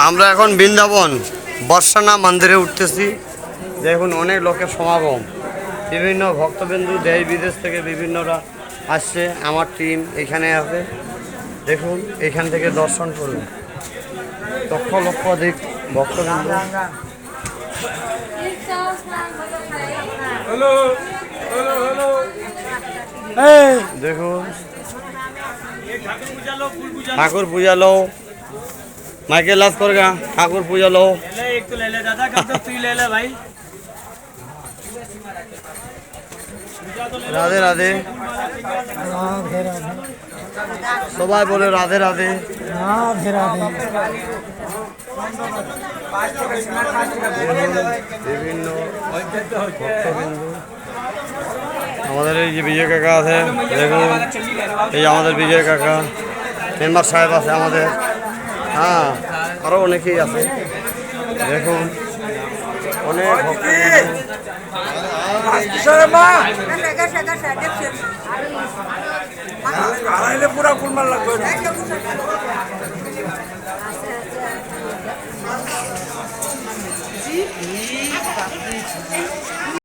আমরা এখন বৃন্দাবন বর্ষানা মন্দিরে উঠতেছি। দেখুন অনেক লোকের সমাগম। বিভিন্ন ভক্তবিন্দু দেশ বিদেশ থেকে বিভিন্নরা আসছে। আমার টিম এখানে আছে। দেখুন এখান থেকে দর্শন করুন। লক্ষ লক্ষ অধিক ভক্তবিন্দু। দেখুন ঠাকুর পূজা মাইকেল লাস করে গা ঠাকুর পূজা লো রাধে রাধে। সবাই বলে রাধে রাধে। রাধে রাধে আমাদের এই যে বিজয় কাকা আছে দেখুন। এই আমাদের বিজয় কাকা। মেম্বার সাহেব আছে আমাদের। হ্যাঁ আরও অনেকেই আছে। দেখুন অনেক ভক্তবিন্দু